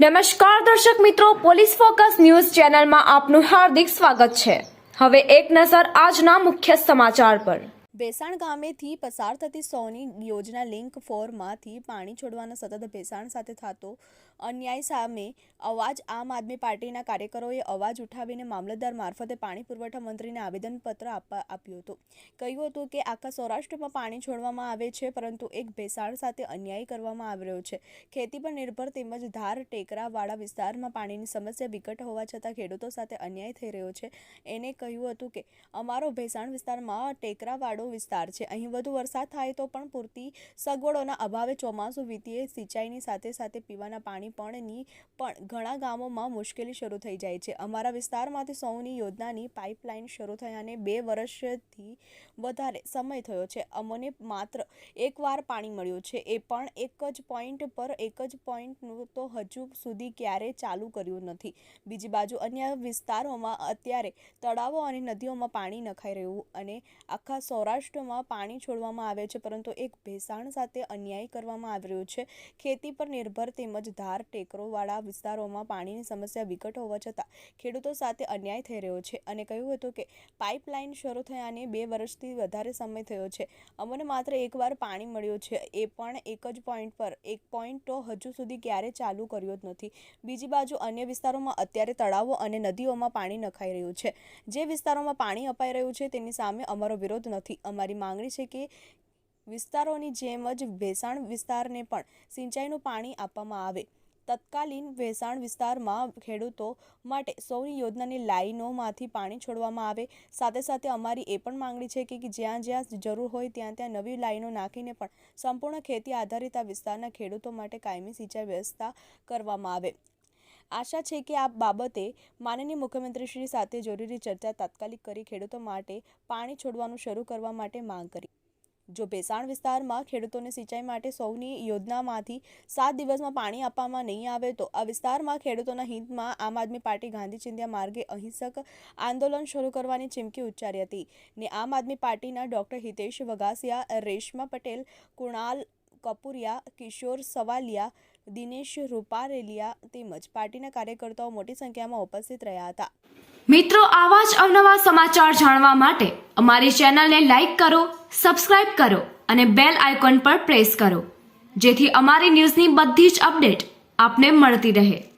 નમસ્કાર દર્શક મિત્રો, પોલીસ ફોકસ ન્યૂઝ ચેનલમાં આપનું હાર્દિક સ્વાગત છે. હવે એક નજર આજના મુખ્ય સમાચાર પર. ભેસાણ ગામેથી પસાર થતી સૌની યોજના લિંક ફોરમાંથી પાણી છોડવાના સતત ભેસાણ સાથે થતો અન્યાય સામે અવાજ આમ આદમી પાર્ટીના કાર્યકરોએ અવાજ ઉઠાવીને મામલતદાર મારફતે પાણી પુરવઠા મંત્રીને આવેદનપત્ર આપવા આપ્યું હતું. કહ્યું હતું કે આખા સૌરાષ્ટ્રમાં પાણી છોડવામાં આવે છે, પરંતુ એક ભેસાણ સાથે અન્યાય કરવામાં આવી રહ્યો છે. ખેતી પર નિર્ભર તેમજ ધાર ટેકરાવાળા વિસ્તારમાં પાણીની સમસ્યા વિકટ હોવા છતાં ખેડૂતો સાથે અન્યાય થઈ રહ્યો છે. એને કહ્યું હતું કે, અમારો ભેસાણ વિસ્તારમાં ટેકરાવાળો વિસ્તાર છે. અહીં વધુ વરસાદ થાય તો પણ પૂરતી સગવડોના અભાવે ચોમાસું વીતીએ, સિંચાઈની સાથે સાથે પીવાના પાણી પણની પણ ઘણા ગામોમાં મુશ્કેલી શરૂ થઈ જાય છે. અમારા વિસ્તારમાંથી સૌની યોજનાની પાઇપલાઇન શરૂ થયાને બે વર્ષથી વધારે સમય થયો છે. અમને માત્ર એકવાર પાણી મળ્યું છે. એ પણ એક જ પોઈન્ટ પર, એક જ પોઈન્ટનું તો હજુ સુધી ક્યારેય ચાલુ કર્યું નથી. બીજી બાજુ, અન્ય વિસ્તારોમાં અત્યારે તળાવો અને નદીઓમાં પાણી નખાઈ રહ્યું અને આખા સૌરાષ્ટ્રમાં પાણી છોડવામાં આવે છે, પરંતુ એક ભેસાણ સાથે અન્યાય કરવામાં આવી રહ્યો છે. ખેતી પર નિર્ભર તેમજ ધાર ટેકરોવાળા વિસ્તારોમાં પાણીની સમસ્યા વિકટ હોવા છતાં ખેડૂતો સાથે અન્યાય થઈ રહ્યો છે અને કહ્યું હતું કે પાઇપલાઇન શરૂ થયાને બે વર્ષથી વધારે સમય થયો છે. અમને માત્ર એકવાર પાણી મળ્યું છે, એ પણ એક જ પોઈન્ટ પર, એક પોઈન્ટ તો હજુ સુધી ક્યારે ચાલુ કર્યો જ નથી. બીજી બાજુ અન્ય વિસ્તારોમાં અત્યારે તળાવો અને નદીઓમાં પાણી નખાઈ રહ્યું છે. જે વિસ્તારોમાં પાણી અપાઈ રહ્યું છે તેની સામે અમારો વિરોધ નથી. અમારી માંગણી છે કે વિસ્તારોની જેમ જ ભેસાણ વિસ્તારને પણ સિંચાઈનું પાણી આપવામાં આવે. તત્કાલીન વેસાણ વિસ્તારમાં ખેડૂતો માટે સૌની યોજનાની લાઈનોમાંથી પાણી છોડવામાં આવે. સાથે સાથે અમારી એ પણ માંગણી છે કે જ્યાં જ્યાં જરૂર હોય ત્યાં ત્યાં નવી લાઈનો નાખીને પણ સંપૂર્ણ ખેતી આધારિત આ વિસ્તારના ખેડૂતો માટે કાયમી સિંચાઈ વ્યવસ્થા કરવામાં આવે. આશા છે કે આ બાબતે માનનીય મુખ્યમંત્રીશ્રી સાથે જરૂરી ચર્ચા તાત્કાલિક કરી ખેડૂતો માટે પાણી છોડવાનું શરૂ કરવા માટે માંગ કરી. જો ભેસાણ વિસ્તારમાં ખેડૂતોને સિંચાઈ માટે સૌની યોજનામાંથી સાત દિવસમાં પાણી આપવામાં નહીં આવે તો આ વિસ્તારમાં ખેડૂતોના હિતમાં આમ આદમી પાર્ટી ગાંધી ચિંધ્યા માર્ગે અહિંસક આંદોલન શરૂ કરવાની ચીમકી ઉચ્ચારી હતી. ને આમ આદમી પાર્ટીના ડોક્ટર હિતેશ વગાસિયા રેશમા પટેલ, કુણાલ કપુરિયા, કિશોર સવાલિયા, દિનેશ રૂપારેલિયા તેમજ પાર્ટીના કાર્યકર્તાઓ મોટી સંખ્યામાં ઉપસ્થિત રહ્યા હતા. મિત્રો, આવા જ અવનવા સમાચાર જાણવા માટે અમારી ચેનલને લાઈક કરો સબસ્ક્રાઇબ કરો અને બેલ આઇકોન પર પ્રેસ કરો, જેથી અમારી ન્યૂઝની બધી જ અપડેટ આપને મળતી રહે.